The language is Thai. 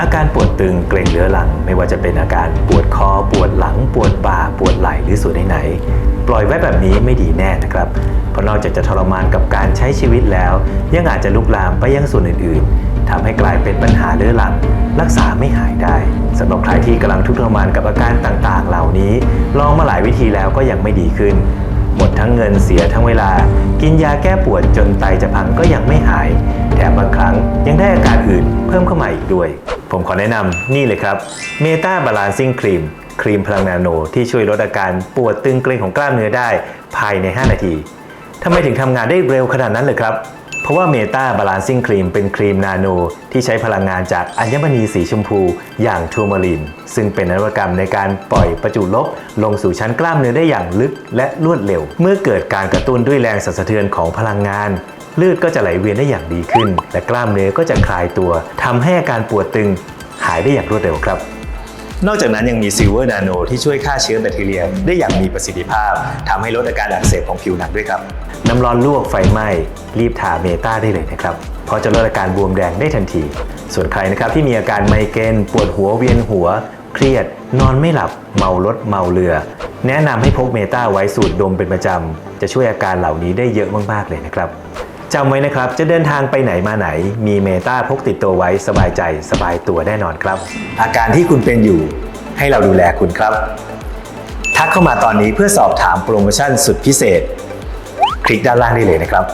อาการปวดตึงเกร็งเรื้อรัง ไม่ว่าจะเป็นอาการปวดคอ ปวดหลัง ปวดบ่า ปวดไหล่หรือส่วนไหนๆปล่อยไว้แบบนี้ไม่ดีแน่นะครับ เพราะนอกจากจะทรมานกับการใช้ชีวิตแล้ว ยังอาจจะลุกลามไปยังส่วนอื่นๆทำให้กลายเป็นปัญหาเรื้อรัง รักษาไม่หายได้สำหรับใครที่กำลังทุกข์ทรมานกับอาการต่างๆ เหล่านี้ ลองมาหลายวิธีแล้วก็ยังไม่ดีขึ้น หมดทั้งเงินเสียทั้งเวลา กินยาแก้ปวดจนไตจะพังก็ยังไม่หาย แถมบางครั้งยังได้อาการอื่นเพิ่มเข้ามาอีกด้วย ผมขอแนะนำนี่เลยครับเมตาบาลานซิ่งครีมครีมพลังนาโน ที่ช่วยลดอาการปวดตึงเกร็งของกล้ามเนื้อได้ภายใน 5 นาทีทำไมถึงทำงานได้เร็วขนาดนั้นเลยครับ เพราะว่าเมตาบาลานซิ่งครีมเป็นครีมนาโน ที่ใช้พลังงานจากอัญมณีสีชมพูอย่างทูมาริน ซึ่งเป็นนวัตกรรมในการปล่อยประจุลบ ลงสู่ชั้นกล้ามเนื้อได้อย่างลึกและรวดเร็ว เมื่อเกิดการกระตุ้นด้วยแรงสั่นสะเทือนของพลังงาน เลือดก็จะไหลเวียนได้อย่างดีขึ้น และกล้ามเนื้อก็จะคลายตัวทำให้อาการปวดตึงหายได้อย่างรวดเร็วครับ นอกจากนั้นยังมีซิลเวอร์นาโนที่ช่วยฆ่าเชื้อแบคทีเรียได้อย่างมีประสิทธิภาพทำให้ลดอาการอักเสบของผิวหนังด้วยครับน้ำร้อนลวกไฟไหม้รีบทาเมตาได้เลยนะครับเพราะจะลดอาการบวมแดงได้ทันที ส่วนใครนะครับที่มีอาการไมเกรนปวดหัวเวียนหัว เครียด นอนไม่หลับ เมารถเมาเรือ แนะนำให้พกเมตาไว้สูตรดมเป็นประจำ จะช่วยอาการเหล่านี้ได้เยอะมากๆเลยนะครับ จำไว้นะครับ จะเดินทางไปไหนมาไหน มีเมตาพกติดตัวไว้สบายใจสบายตัวแน่นอนครับ อาการที่คุณเป็นอยู่ ให้เราดูแลคุณครับ ทักเข้ามาตอนนี้เพื่อสอบถามโปรโมชั่นสุดพิเศษ คลิกด้านล่างได้เลยนะครับ